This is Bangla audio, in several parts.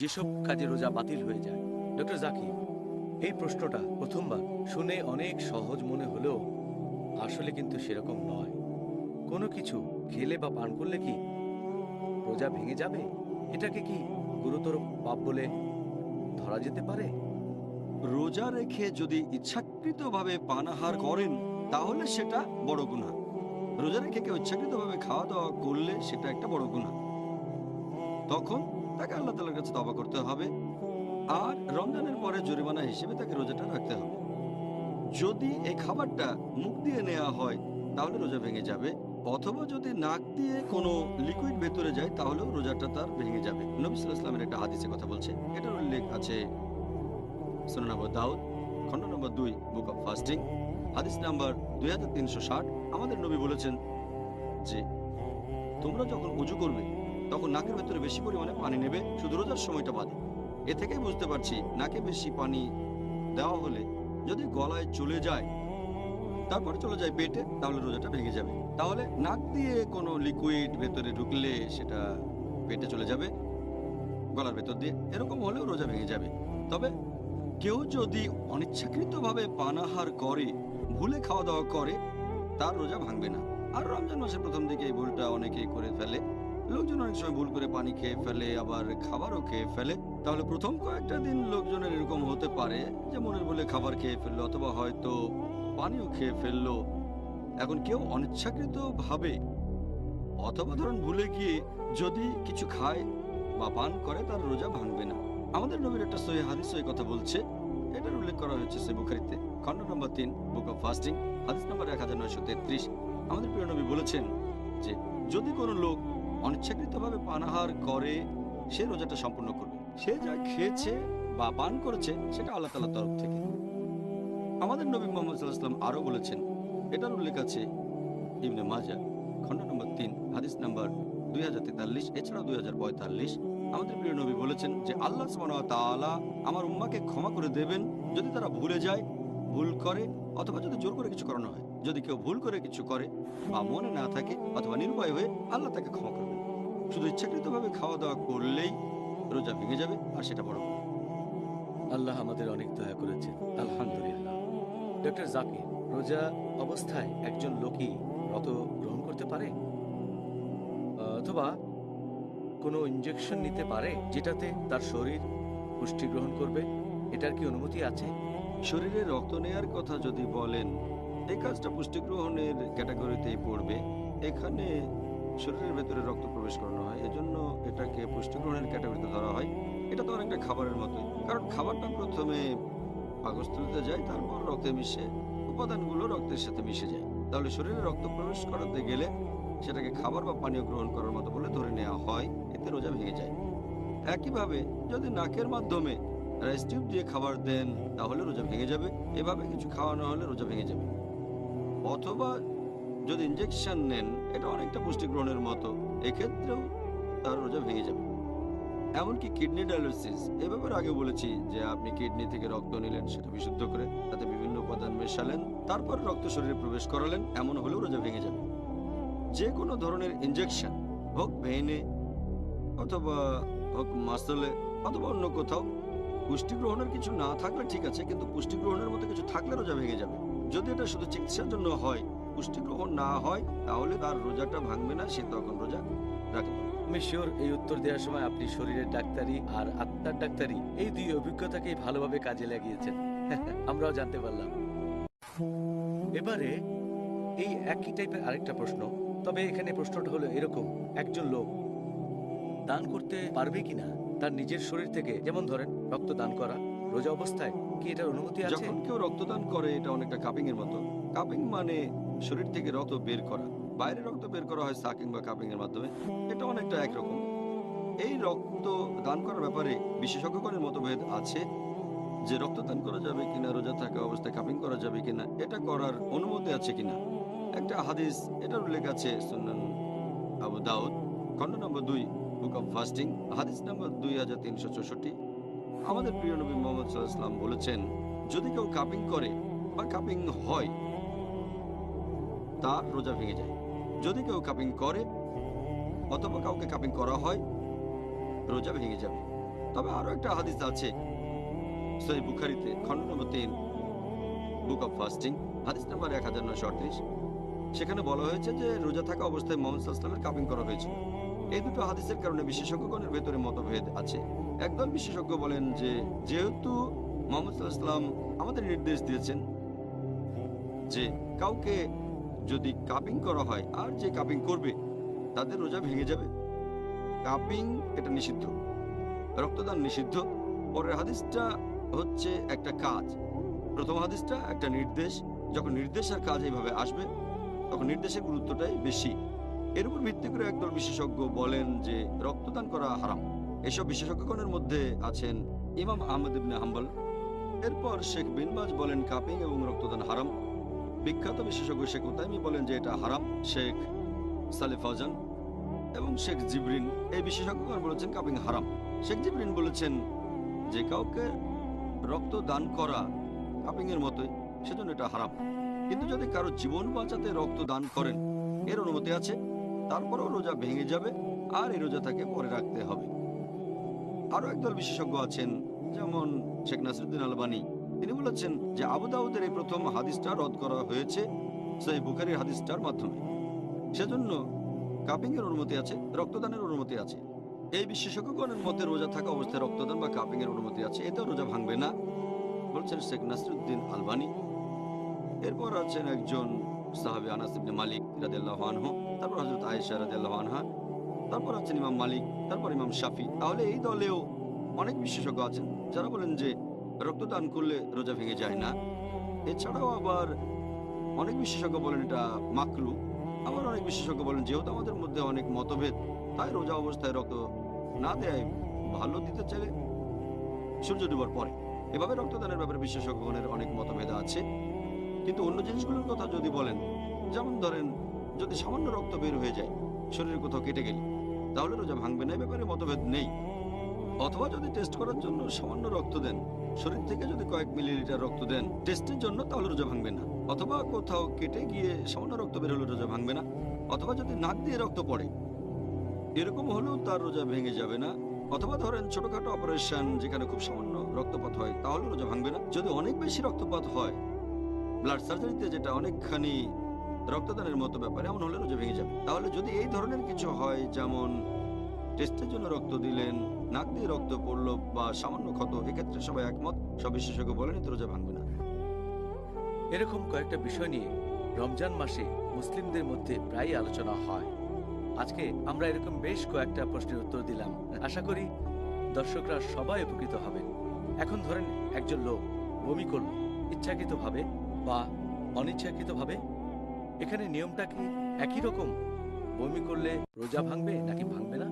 যেসব কাজে রোজা বাতিল হয়ে যায়। ডক্টর জাকির, এই প্রশ্নটা প্রথমবার শুনে অনেক সহজ মনে হলেও আসলে কিন্তু সেরকম নয়। কোনো কিছু খেলে বা পান করলে কি রোজা ভেঙে যাবে? এটাকে কি গুরুতর পাপ বলে ধরা যেতে পারে? রোজা রেখে যদি ইচ্ছাকৃতভাবে পানাহার করেন, তাহলে সেটা বড় গুণা। রোজা রেখে কেউ ইচ্ছাকৃতভাবে খাওয়া দাওয়া করলে সেটা একটা বড় গুণা। তখন তাকে আল্লাহ তালার কাছে তবা করতে হবে। আর রমজানের পরে জরিমানা হিসেবে তাকে রোজাটা রাখতে হবে। যদি এই খাবারটা মুখ দিয়ে নেওয়া হয়, তাহলে রোজা ভেঙে যাবে। অথবা যদি নাক দিয়ে কোনো লিকুইড ভেতরে যায়, তাহলেও রোজাটা তার ভেঙে যাবে। নবী সাল্লাল্লাহু আলাইহি ইসলামের একটা হাদিসে কথা বলছে। এটার উল্লেখ আছে সুনান আবু দাউদ, খণ্ড নম্বর দুই বুক অফ ফাস্টিং হাদিস নাম্বার দুই হাজার তিনশো ষাট। আমাদের নবী বলেছেন যে, তোমরা যখন উজু করবে তখন নাকের ভেতরে বেশি পরিমাণে পানি নেবে, শুধু রোজার সময়টা বাদে। এ থেকেই বুঝতে পারছি নাকে বেশি পানি দেওয়া হলে যদি গলায় চলে যায়, তারপরে চলে যায় পেটে, তাহলে রোজাটা ভেঙে যাবে। তাহলে নাক দিয়ে কোনো লিকুইড ভেতরে ঢুকলে সেটা পেটে চলে যাবে, গলার ভেতর দিয়ে। এরকম হলেও রোজা ভেঙে যাবে। তবে কেউ যদি অনিচ্ছাকৃতভাবে পানাহার করে, ভুলে খাওয়া দাওয়া করে, তার রোজা ভাঙবে না। আর রমজান মাসের প্রথম দিকে এই ভুলটা অনেকেই করে ফেলে। লোকজন অনেক সময় ভুল করে পানি খেয়ে ফেলে, আবার খাবারও খেয়ে ফেলে। তাহলে প্রথম কয়েকটা দিন লোকজনের এরকম হতে পারে যে মনের বলে খাবার খেয়ে ফেলল, অথবা হয়তো পানিও খেয়ে ফেলল। এখন কেউ অনিচ্ছাকৃত ভাবে অথবা ধরুন ভুলে গিয়ে যদি কিছু খায় বা পান করে, তার রোজা ভাঙবে না। আমাদের নবীর একটা সহি হাদিস এই কথা বলছে। এটার উল্লেখ করা হয়েছে সে বুখারিতে। খণ্ড নম্বর তিন, বুক অফ ফাস্টিং, হাদিস নম্বর এক হাজার নয়শো তেত্রিশ। আমাদের প্রিয় নবী বলেছেন যে, যদি কোনো লোক অনিচ্ছাকৃতভাবে পানাহার করে, সে রোজাটা সম্পূর্ণ করবে। সে যা খেয়েছে বা পান করেছে, সেটা আল্লাহ তালার তরফ থেকে। আমাদের নবী মোহাম্মদ সাল্লাহাম আরও বলেছেন, এটার উল্লেখ আছে ইবনে মাজা খণ্ড নম্বর তিন, হাদিস নাম্বার দুই হাজার তেতাল্লিশ, এছাড়াও দুই হাজার পঁয়তাল্লিশ। আমাদের প্রিয় নবী বলেছেন যে, আল্লাহ তাআলা আমার উম্মাকে ক্ষমা করে দেবেন, যদি তারা ভুলে যায় ভুল করে অথবা যদি জোর করে কিছু করানো হয়, যদি কেউ ভুল করে কিছু করে বা মনে না থাকে অথবা নির্ভয় হয়ে আল্লাহ তাকে ক্ষমা করবেন। শুধু ইচ্ছাকৃতভাবে খাওয়া দাওয়া করলেই রোজা ভেঙে যাবে, আর সেটা বড় আল্লাহ আমাদের অনেক দয়া করেছেন, আলহামদুলিল্লাহ। ডক্টর জাকির, রোজা অবস্থায় একজন লোকই রত গ্রহণ করতে পারে? অথবা কোনো ইনজেকশন নিতে পারে যেটাতে তার শরীর পুষ্টি গ্রহণ করবে? এটার কি অনুমতি আছে? শরীরে রক্ত নেয়ার কথা যদি বলেন, এই কাজটা পুষ্টি গ্রহণের ক্যাটাগরিতেই পড়বে। এখানে শরীরের ভেতরে রক্ত প্রবেশ করানো হয়, এজন্য এটাকে পুষ্টি গ্রহণের ক্যাটাগরিতে ধরা হয়। এটা তো অনেকটা খাবারের মতোই। কারণ খাবারটা প্রথমে পাকস্থলিতে যায়, তারপর রক্তে মিশে, উপাদানগুলো রক্তের সাথে মিশে যায়। তাহলে শরীরে রক্ত প্রবেশ করাতে গেলে সেটাকে খাবার বা পানীয় গ্রহণ করার মতো বলে ধরে নেওয়া হয়, এতে রোজা ভেঙে যায়। একইভাবে যদি নাকের মাধ্যমে টিউব দিয়ে খাবার দেন, তাহলে রোজা ভেঙে যাবে। এভাবে কিছু খাওয়ানো হলে রোজা ভেঙে যাবে। অথবা যদি ইঞ্জেকশন নেন, এটা অনেকটা পুষ্টি গ্রহণের মতো, এক্ষেত্রেও তার রোজা ভেঙে যাবে। এমনকি কিডনি ডায়ালিসিস এ ব্যাপারে আগে বলেছি যে আপনি কিডনি থেকে রক্ত নিলেন, সেটা বিশুদ্ধ করে তাতে বিভিন্ন উপাদান মেশালেন, তারপর রক্ত শরীরে প্রবেশ করালেন, এমন হলেও রোজা ভেঙে যাবে। যে কোনো ধরনের ইঞ্জেকশন হোক ভেইনে অথবা হোক মাসলে অথবা অন্য কোথাও পুষ্টি গ্রহণের কিছু না থাকলে ঠিক আছে, কিন্তু পুষ্টি গ্রহণের মতো কিছু থাকলে রোজা ভেঙে যাবে। যদি এটা শুধু চিকিৎসার জন্য হয় পুষ্টি গ্রহণ না হয়, তাহলে তার রোজাটা ভাঙবে না, সে তখন রোজা শিওর এই উত্তর দেওয়ার সময় আপনি শরীরের ডাক্তারি আর আত্মার ডাক্তারি এই দুই অভিজ্ঞতাকেই ভালোভাবে কাজে লাগিয়েছেন। আমরাও জানতে পারলাম। এবারে এই একই টাইপের আরেকটা প্রশ্ন, তবে এখানে প্রশ্নটা হলো এরকম, একজন লোক দান করতে পারবে কিনা? তার নিজের শরীর থেকে, যেমন ধরেন রক্ত দান করা, রোজা অবস্থায়, কি এটার অনুমতি আছে? যখন কেউ রক্তদান করে, এটা অনেকটা কাপিং এর মতো। কাপিং মানে শরীর থেকে রক্ত বের করা। বাইরে রক্ত বের করা হয় সাকিং বা কাপিং এর মাধ্যমে। এটা অনেকটা একরকম। এই রক্ত দান করার ব্যাপারে বিশেষজ্ঞগণের মতভেদ আছে যে রক্ত দান করা যাবে কিনা, রোজা থাকা অবস্থায় কাপিং করা যাবে কিনা, এটা করার অনুমতি আছে কিনা। একটা হাদিস, এটার উল্লেখ আছে সুন্নান আবু দাউদ, খণ্ড নম্বর দুই। বুক ফাস্টিং হাদিস দুই হাজার তিনশো চৌষট্টি। আমাদের প্রিয় নবী মোহাম্মদ সাল্লাহাম বলেছেন, যদি কেউ কাপিং করে বা কাপিং হয়, তার রোজা ভেঙে যায়। যদি কেউ কাপিং করে অথবা কাউকে কাপিং করা হয়, রোজা ভেঙে যাবে। তবে আরও একটা হাদিস আছে বুখারিতে, খন্ড নম্বর তিন বুক অফ ফাস্টিং হাদিস নাম্বার এক হাজার নয়শো আটত্রিশ। সেখানে বলা হয়েছে যে, রোজা থাকা অবস্থায় মোহাম্মদ কাপিং করা হয়েছিল। এই দুটো হাদিসের কারণে বিশেষজ্ঞগণের ভেতরে মতভেদ আছে। একদল বিশেষজ্ঞ বলেন যে, যেহেতু মোহাম্মদ আমাদের নির্দেশ দিয়েছেন যে, কাউকে যদি কাপিং করা হয়, আর যে কাপিং করবে, তাদের রোজা ভেঙে যাবে। কাপিং এটা নিষিদ্ধ। রক্তদান নিষিদ্ধ। পরের হাদিসটা হচ্ছে একটা কাজ। প্রথম হাদিসটা একটা নির্দেশ। যখন নির্দেশ আর কাজ এইভাবে আসবে, তখন নির্দেশের গুরুত্বটাই বেশি। এর উপর ভিত্তি করে একদল বিশেষজ্ঞ বলেন যে রক্তদান করা হারাম। এসব বিশেষজ্ঞগণের মধ্যে আছেন ইমাম আহমদ ইবনে হাম্বল। এরপর শেখ বিনবাজ বলেন কাপিং এবং রক্তদান হারাম। বিখ্যাত বিশেষজ্ঞ শেখ উতাইমি বলেন যে এটা হারাম। শেখ সালে ফজান এবং শেখ জিবরিন, এই বিশেষজ্ঞগণ বলেছেন কাপিং হারাম। শেখ জিবরিন বলেছেন যে কাউকে রক্ত দান করা কাপিং এর মতোই, সেজন্য এটা হারাম। কিন্তু যদি কারও জীবন বাঁচাতে রক্ত দান করেন, এর অনুমতি আছে? তারপরেও রোজা ভেঙে যাবে আর এই রোজা তাকে পরে রাখতে হবে। আরও একদল বিশেষজ্ঞ আছেন, যেমন শেখ নাসিরুদ্দিন আলবানী। তিনি বলেছেন যে আবু দাউদের এই প্রথম হাদিসটা রদ করা হয়েছে সেই বুখারির হাদিসটার মাধ্যমে। সেজন্য কাপিং এর অনুমতি আছে, রক্তদানের অনুমতি আছে। এই বিশেষজ্ঞগণের মতে রোজা থাকা অবস্থায় রক্তদান বা কাপিংয়ের অনুমতি আছে, এতেও রোজা ভাঙবে না, বলছেন শেখ নাসিরুদ্দিন আলবানী। এরপর আছেন একজন সাহাবি আনাস ইবনে মালিক রাদিয়াল্লাহু আনহু। তারপর হযরত আয়েশা আনহা, তারপর আছেন ইমাম মালিক, তারপর ইমাম শাফি। তাহলে এই দলেও অনেক বিশেষজ্ঞ আছেন, যারা বলেন যে রক্তদান করলে রোজা ভেঙে যায় না। এছাড়াও আবার অনেক বিশেষজ্ঞ বলেন এটা মাকরু, আবার অনেক বিশেষজ্ঞ বলেন যেহেতু আমাদের মধ্যে অনেক মতভেদ, তাই রোজা অবস্থায় রক্ত না দেয় ভালো দিতে চাইলে সূর্য ডুবার পরে। এভাবে রক্তদানের ব্যাপারে বিশেষজ্ঞগণের অনেক মতভেদ আছে। কিন্তু অন্য জিনিসগুলোর কথা যদি বলেন, যেমন ধরেন যদি সামান্য রক্ত বের হয়ে যায়, শরীরে কোথাও কেটে গেলে, তাহলে রোজা ভাঙবে না ব্যাপারে মতভেদ নেই। অথবা যদি টেস্ট করার জন্য সামান্য রক্ত দেন, শরীর থেকে যদি কয়েক মিলিলিটার রক্ত দেন টেস্টের জন্য, তাহলে রোজা ভাঙবে না। অথবা কোথাও কেটে গিয়ে সামান্য রক্ত বের হলে রোজা ভাঙবে না। অথবা যদি নাক দিয়ে রক্ত পড়ে, এরকম হলেও তার রোজা ভেঙে যাবে না। অথবা ধরেন ছোটখাটো অপারেশন যেখানে খুব সামান্য রক্তপাত হয়, তাহলে রোজা ভাঙবে না। যদি অনেক বেশি রক্তপাত হয় ব্লাড সার্জারিতে যেটা অনেকখানি রক্তদানের মতো ব্যাপার এমন হলে রোজা ভেঙে যাবে। তাহলে যদি এই ধরনের কিছু হয়, যেমন টেস্টের জন্য রক্ত দিলেন, নাক দিয়ে রক্ত পড়ল বা সামান্য ক্ষত, এক্ষেত্রে সবাই একমত। সব বিশেষজ্ঞ বলেন রোজা ভাঙবে না। এরকম কয়েকটা বিষয় নিয়ে রমজান মাসে মুসলিমদের মধ্যে প্রায়ই আলোচনা হয়। আজকে আমরা এরকম বেশ কয়েকটা প্রশ্নের উত্তর দিলাম। আশা করি দর্শকরা সবাই উপকৃত হবেন। এখন ধরেন একজন লোক বমি করল, ইচ্ছাকৃতভাবে বা অনিচ্ছাকৃতভাবে এখানে নিয়মটা কি একই রকম? বমি করলে রোজা ভাঙবে নাকি ভাঙবে না?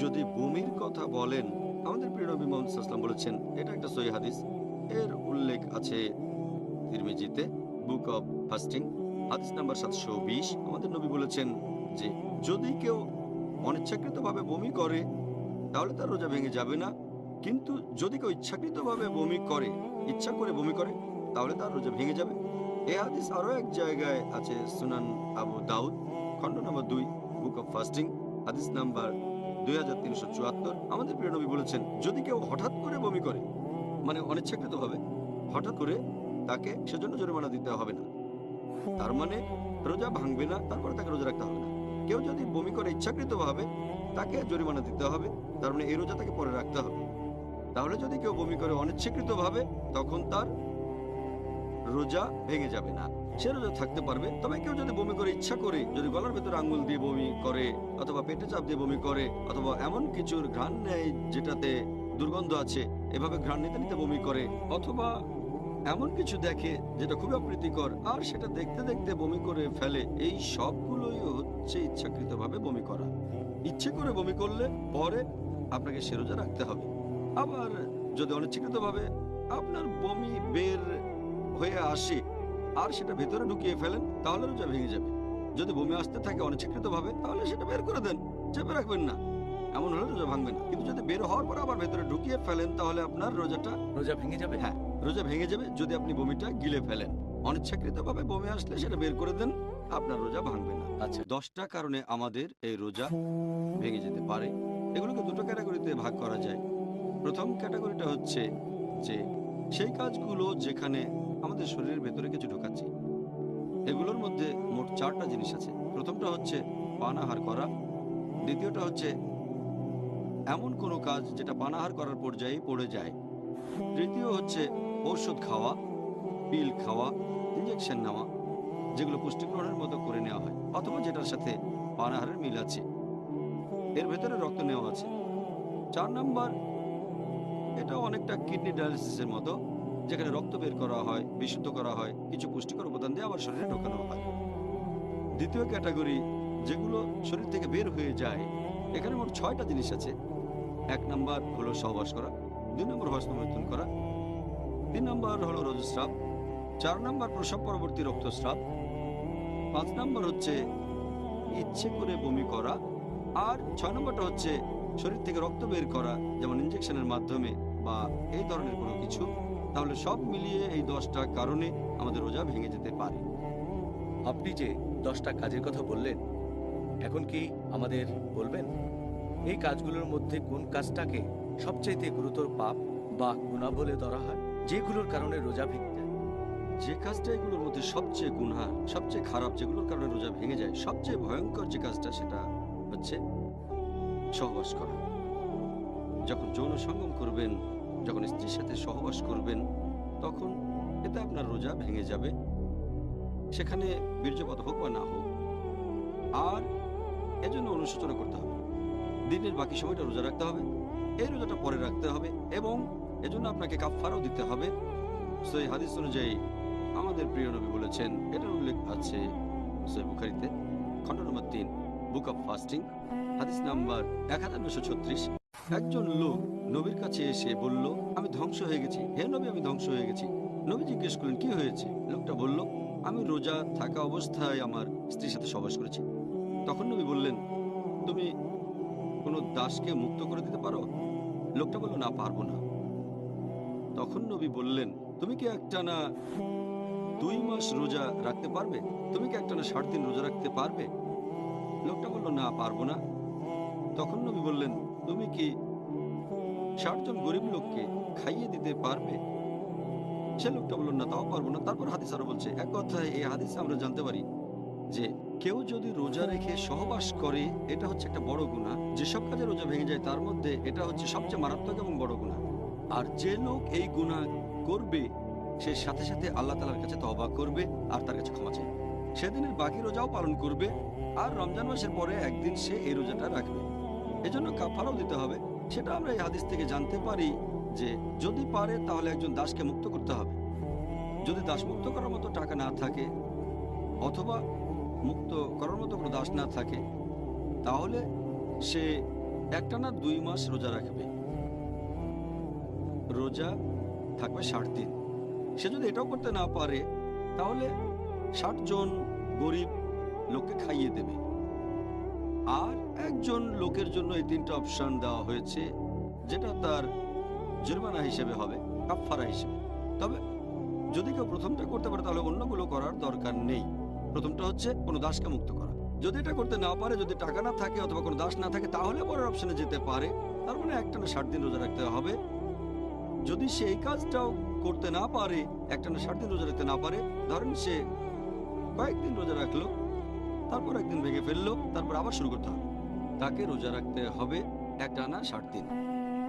যদি বমির কথা বলেন, আমাদের প্রিয় নবী মোহাম্মদ সাল্লাম বলেছেন, এটা একটা সহি হাদিস। এর উল্লেখ আছে তিরমিজিতে, বুক অফ ফাস্টিং, হাদিস নাম্বার সাতশো বিশ। আমাদের নবী বলেছেন যে, যদি কেউ অনিচ্ছাকৃতভাবে বমি করে, তাহলে তার রোজা ভেঙে যাবে না। কিন্তু যদি কেউ ইচ্ছাকৃতভাবে বমি করে, ইচ্ছা করে বমি করে, তাহলে তার রোজা ভেঙে যাবে। এই হাদিস এক জায়গায় আছে, সুনান আবু দাউদ নম্বর দুই বুক অফ ফাস্টিং হাদিস নাম্বার দুই হাজার তিনশো চুয়াত্তর। আমাদের বলেছেন, যদি কেউ হঠাৎ করে বমি করে মানে অনিচ্ছাকৃতভাবে হঠাৎ করে তাকে সেজন্য জরিমানা দিতে হবে না। তার মানে রোজা ভাঙবে না, তারপরে তাকে রোজা রাখতে হবে না। কেউ যদি বমি করে ইচ্ছাকৃতভাবে তাকে জরিমানা দিতে হবে, তার মানে এই রোজা তাকে পরে রাখতে হবে। তাহলে যদি কেউ বমি করে অনিচ্ছাকৃতভাবে তখন তার রোজা ভেঙে যাবে না। সে রোজা থাকতে পারবে, তবে কেউ যদি বমি করে ইচ্ছা করে, যদি গলার ভেতরে আঙ্গুল দিয়ে বমি করে, অথবা পেটে চাপ দিয়ে বমি করে, অথবা এমন কিছুর ঘ্রাণ নেয় যেটাতে দুর্গন্ধ আছে, এভাবে ঘ্রাণ নিতে নিতে বমি করে, অথবা এমন কিছু দেখে যেটা খুবই অপ্রীতিকর, আর সেটা দেখতে দেখতে বমি করে ফেলে, এই সবগুলোই হচ্ছে ইচ্ছাকৃতভাবে বমি করা। ইচ্ছে করে বমি করলে পরে আপনাকে সে রোজা রাখতে হবে। আবার যদি অনিচ্ছাকৃতভাবে আপনার বমি বের হয়ে আসে। আর সেটা ভেতরে ঢুকিয়ে ফেলেন তাহলে রোজা ভেঙে যাবে। যদি বমি আসতে থাকে অনিচ্ছাকৃতভাবে তাহলে সেটা বের করে দেন। চেপে রাখবেন না। এমন হলে রোজা ভাঙবে না। কিন্তু যদি বের হওয়ার পর আবার ভেতরে ঢুকিয়ে ফেলেন তাহলে আপনার রোজাটা রোজা ভেঙে যাবে? হ্যাঁ রোজা ভেঙে যাবে যদি আপনি বমিটা গিলে ফেলেন। অনিচ্ছাকৃতভাবে বমি আসলে সেটা বের করে দেন আপনার রোজা ভাঙবে না। আচ্ছা। দশটা কারণে আমাদের এই রোজা ভেঙে যেতে পারে। এগুলোকে দুটো ক্যাটাগরিতে ভাগ করা যায়। প্রথম ক্যাটাগরিটা হচ্ছে যে সেই কাজগুলো যেখানে আমাদের শরীরের ভেতরে কিছু ঢোকাচ্ছি। এগুলোর মধ্যে মোট চারটা জিনিস আছে। প্রথমটা হচ্ছে পানাহার করা। দ্বিতীয়টা হচ্ছে এমন কোনো কাজ যেটা পানাহার করার পর্যায়ে পড়ে যায়। তৃতীয় হচ্ছে ঔষধ খাওয়া, পিল খাওয়া ইঞ্জেকশন নেওয়া, যেগুলো পুষ্টিগ্রহণের মতো করে নেওয়া হয়, অথবা যেটার সাথে পানাহারের মিল আছে। এর ভেতরে রক্ত নেওয়া আছে। চার নাম্বার এটা অনেকটা কিডনি ডায়ালিসিসের মতো। যেখানে রক্ত বের করা হয়, বিশুদ্ধ করা হয়, কিছু পুষ্টিকর উপাদান দিয়ে আবার শরীরে ঢোকানো হয়। দ্বিতীয় ক্যাটাগরি যেগুলো শরীর থেকে বের হয়ে যায়, এখানে মোট ছয়টা জিনিস আছে। এক নাম্বার হলো সহবাস করা, দুই নম্বর হস্তমৈথুন করা, তিন নম্বর হলো রজস্রাব, চার নম্বর প্রসব পরবর্তী রক্তস্রাব, পাঁচ নম্বর হচ্ছে ইচ্ছে করে বমি করা, আর ছয় নম্বরটা হচ্ছে শরীর থেকে রক্ত বের করা, যেমন ইঞ্জেকশনের মাধ্যমে বা এই ধরনের কোনো কিছু। তাহলে সব মিলিয়ে এই দশটা কারণে আমাদের রোজা ভেঙে যেতে পারে। আপনি যে দশটা কাজের কথা বললেন এখন কি আমাদের বলবেন? এই কাজগুলোর মধ্যে কোন কাজটাকে সবচাইতে গুরুতর পাপ বা গুণা বলে ধরা হয়? যেগুলোর কারণে রোজা ভেঙে যায়। যে কাজটা এগুলোর মধ্যে সবচেয়ে গুনহা সবচেয়ে খারাপ যেগুলোর কারণে রোজা ভেঙে যায় সবচেয়ে ভয়ঙ্কর যে কাজটা সেটা হচ্ছে সহবাস করা। যখন যৌন সঙ্গম করবেন যখন স্ত্রীর সাথে সহবাস করবেন, তখন এতে আপনার রোজা ভেঙে যাবে। সেখানে বীর্যপাত হোক বা না হোক, আর এজন্য অনুশোচনা করতে হবে। দিনের বাকি সময়টা রোজা রাখতে হবে, এই রোজাটা পরে রাখতে হবে এবং এজন্য আপনাকে কাফফারও দিতে হবে। সেই হাদিস অনুযায়ী আমাদের প্রিয় নবী বলেছেন, এটার উল্লেখ আছে সই বুখারিতে, খণ্ড নম্বর তিন, বুক অফ ফাস্টিং, হাদিস নাম্বার এক একজন লোক নবীর কাছে এসে বলল, আমি ধ্বংস হয়ে গেছি। হে নবী, আমি ধ্বংস হয়ে গেছি। নবী জিজ্ঞেস করলেন, কি হয়েছে? লোকটা বলল, আমি রোজা থাকা অবস্থায় আমার স্ত্রীর সাথে সবাস করেছি। তখন নবী বললেন, তুমি কোনো দাসকে মুক্ত করে দিতে পারো? লোকটা বলল, না, পারব না। তখন নবী বললেন, তুমি কি একটানা দুই মাস রোজা রাখতে পারবে? তুমি কি একটানা ষাট দিন রোজা রাখতে পারবে? লোকটা বলল, না, পারব না। তখন নবী বললেন, তুমি কি ষাট জন গরিব লোককে খাইয়ে দিতে পারবে? সে লোকটা বলল, না, তাও পারব না। তারপর হাদিস আরও বলছে, এক কথায় এই হাদিসে আমরা জানতে পারি যে, কেউ যদি রোজা রেখে সহবাস করে, এটা হচ্ছে একটা বড় গুণা যেসব কাজে রোজা ভেঙে যায়, তার মধ্যে এটা হচ্ছে সবচেয়ে মারাত্মক এবং বড় গুণা আর যে লোক এই গুণা করবে, সে সাথে সাথে আল্লাহ তালার কাছে তবা করবে আর তার কাছে ক্ষমা চাইবে। সেদিনের বাকি রোজাও পালন করবে আর রমজান মাসের পরে একদিন সে এই রোজাটা রাখবে। এজন্য কাফারাও দিতে হবে। সেটা আমরা এই হাদিস থেকে জানতে পারি যে যদি পারে, তাহলে একজন দাসকে মুক্ত করতে হবে। যদি দাস মুক্ত করার মতো টাকা না থাকে অথবা মুক্ত করার মতো কোনো দাস না থাকে, তাহলে সে একটানা দুই মাস রোজা রাখবে। রোজা থাকবে ষাট দিন। সে যদি এটাও করতে না পারে, তাহলে ষাট জন গরিব লোককে খাইয়ে দেবে। আর একজন লোকের জন্য এই তিনটা অপশন দেওয়া হয়েছে, যেটা তার জরিমানা হিসেবে হবে, কাফফারা হিসেবে। তবে যদি কেউ প্রথমটা করতে পারে, তাহলে অন্যগুলো করার দরকার নেই। প্রথমটা হচ্ছে কোনো দাসকে মুক্ত করা। যদি এটা করতে না পারে, যদি টাকা না থাকে অথবা কোনো দাস না থাকে, তাহলে পরের অপশনে যেতে পারে। তার মানে একটানা ষাট দিন রোজা রাখতে হবে। যদি সে এই কাজটাও করতে না পারে একটানা ষাট দিন রোজা রাখতে না পারে, ধরেন সে কয়েকদিন রোজা রাখল তারপর একদিন ভেঙে ফেলল, তারপর আবার শুরু করতে হবে। তাকে রোজা রাখতে হবে একটানা ষাট দিন।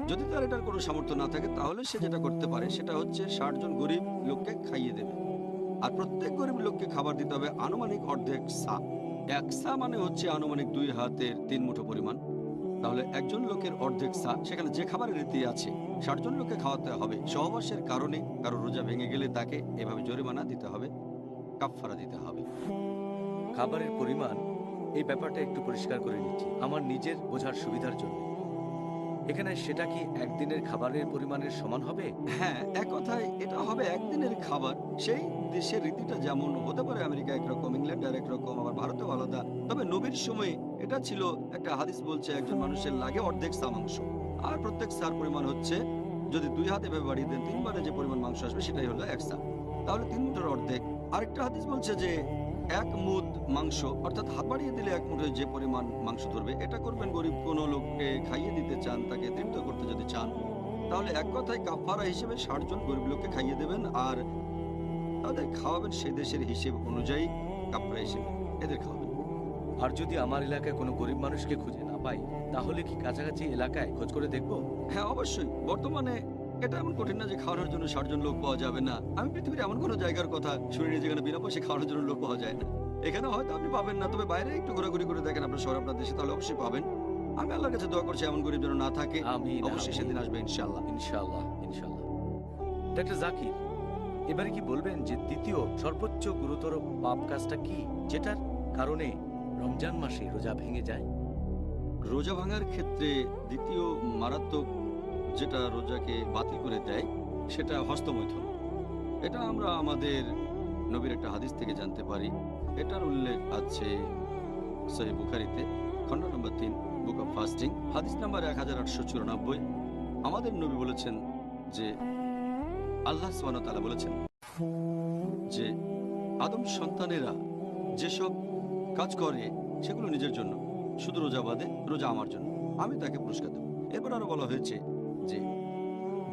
যদি তার এটার কোনো সামর্থ্য না থাকে, তাহলে সে যেটা করতে পারে, সেটা হচ্ছে ষাট জন গরিব লোককে খাইয়ে দেবে। আর প্রত্যেক গরিব লোককে খাবার দিতে হবে আনুমানিক অর্ধেক সা এক সা মানে হচ্ছে আনুমানিক দুই হাতের তিন মুঠো পরিমাণ। তাহলে একজন লোকের অর্ধেক সা সেখানে যে খাবারের রীতি আছে, ষাট জন লোককে খাওয়াতে হবে। সহবাসের কারণে কারও রোজা ভেঙে গেলে তাকে এভাবে জরিমানা দিতে হবে, কাফফারা দিতে হবে। খাবারের পরিমাণ এই ব্যাপারটা একটু পরিষ্কার করে নিচ্ছি। আমার নিজের বোঝার সুবিধার জন্য। এখানে সেটা কি একদিনের খাবারের পরিমাণের সমান হবে? হ্যাঁ এক কথায় এটা হবে একদিনের খাবার। সেই দেশের রীতিটা যেমন হতে পারে আমেরিকা একরকম ইংল্যান্ড আর একরকম আবার ভারতেও আলাদা। তবে নবীর সময় এটা ছিল একটা হাদিস বলছে, একজন মানুষের লাগে অর্ধেক সা মাংস আর প্রত্যেক সার পরিমাণ হচ্ছে, যদি দুই হাতে এভাবে বাড়িয়ে দেন, তিনবারে যে পরিমাণ মাংস আসবে সেটাই হলো এক সা তাহলে তিন মুঠোর অর্ধেক। আরেকটা হাদিস বলছে যে এক মুদ মাংস অর্থাৎ হাত বাড়িয়ে দিলে এক মুঠে যে পরিমাণ মাংস ধরবে এটা করবেন গরিব কোনো লোককে খাইয়ে দিতে চান তাকে তৃপ্ত করতে যদি চান তাহলে এক কথায় কাফারা হিসেবে ষাট জন গরিব লোককে খাইয়ে দেবেন আর তাদের খাওয়াবেন সে দেশের হিসেব অনুযায়ী কাফারা হিসেবে। এদের খাওয়াবেন। আর যদি আমার এলাকায় কোনো গরিব মানুষকে খুঁজে না পাই তাহলে কি কাছাকাছি এলাকায় খোঁজ করে দেখব? হ্যাঁ অবশ্যই। বর্তমানে এটা এমন কঠিন না যে খাওয়ানোর জন্য ষাট জন লোক পাওয়া যাবে না। আমি পৃথিবীর এমন কোনো জায়গার কথা শুনিনি যেখানে বিনা পয়সা খাওয়ানোর জন্য লোক পাওয়া যায় না। এখানে হয়তো আপনি পাবেন না তবে বাইরে একটু ঘোরাঘুরি করে দেখেন আপনার শহর আপনার দেশে তাহলে অবশ্যই পাবেন। আমি আল্লাহর কাছে দোয়া করছি এমন গরিব যেন না থাকে। আমি অবশ্যই সেদিন আসবে ইনশাআল্লাহ। ইনশাআল্লাহ ইনশাআল্লাহ। ডাক্তার জাকির এবারে কি বলবেন যে দ্বিতীয় সর্বোচ্চ গুরুতর পাপ কাজটা কি? যেটার কারণে রমজান মাসে রোজা ভেঙে যায়? রোজা ভাঙার ক্ষেত্রে দ্বিতীয় মারাত্মক যেটা রোজাকে বাতিল করে দেয়, সেটা হস্তমৈথুন। এটা আমরা আমাদের নবীর একটা হাদিস থেকে জানতে পারি। এটার উল্লেখ আছে সহি বুখারিতে, খণ্ড নম্বর তিন, বুক অফ ফাস্টিং, হাদিস নাম্বার এক হাজার আটশো চুরানব্বই। আমাদের নবী বলেছেন যে, আল্লাহ তাআলা বলেছেন যে, আদম সন্তানেরা যেসব কাজ করে, সেগুলো নিজের জন্য। শুধু রোজা বাদে, রোজা আমার জন্য। আমি তাকে পুরস্কার দেব। এরপর আরও বলা হয়েছে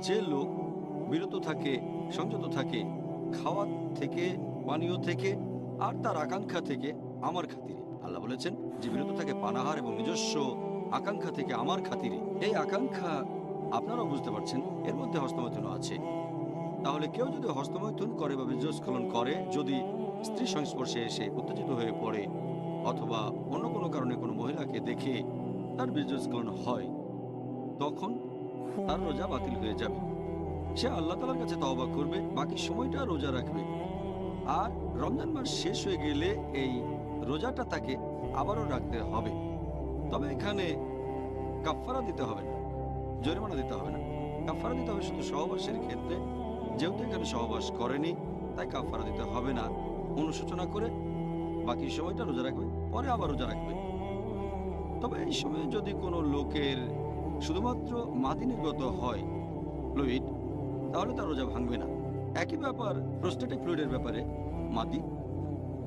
যে লোক বিরত থাকে, সংযত থাকে খাওয়া থেকে, পানীয় থেকে, আর তার আকাঙ্ক্ষা থেকে আমার খাতিরে। আল্লাহ বলেছেন যে বিরত থাকে পানাহার এবং নিজস্ব আকাঙ্ক্ষা থেকে আমার খাতিরে। এই আকাঙ্ক্ষা আপনারাও বুঝতে পারছেন, এর মধ্যে হস্তমৈথুন আছে। তাহলে কেউ যদি হস্তমৈথুন করে বা বীর্যস্খলন করে, যদি স্ত্রী সংস্পর্শে এসে উত্তেজিত হয়ে পড়ে, অথবা অন্য কোনো কারণে কোনো মহিলাকে দেখে তার বীর্যস্খলন হয়, তখন তার রোজা বাতিল হয়ে যাবে। সে আল্লাহ তালার কাছে তওবা করবে, বাকি সময়টা রোজা রাখবে। আর রমজান মাস শেষ হয়ে গেলে এই রোজাটা তাকে আবারও রাখতে হবে। তবে এখানে কাফফারা দিতে হবে না, জরিমানা দিতে হবে না। কাফফারা দিতে হবে শুধু সহবাসের ক্ষেত্রে। যেহেতু এখানে সহবাস করেনি, তাই কাফফারা দিতে হবে না। অনুশোচনা করে বাকি সময়টা রোজা রাখবে, পরে আবার রোজা রাখবে। তবে এই সময়ে যদি কোনো লোকের শুধুমাত্র মাদি হয়। ফ্লুইড তাহলে তার রোজা ভাঙবে না। একই ব্যাপার প্রস্টেটিক ফ্লুইডের ব্যাপারে। মাদি,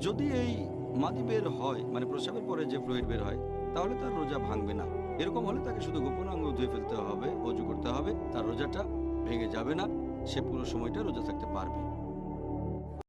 যদি এই মাদি বের হয় মানে প্রস্রাবের পরে যে ফ্লুইড বের হয়, তাহলে তার রোজা ভাঙবে না। এরকম হলে তাকে শুধু গোপন অঙ্গ ধুয়ে ফেলতে হবে, অজু করতে হবে, তার রোজাটা ভেঙে যাবে না, সে পুরো সময়টা রোজা থাকতে পারবে।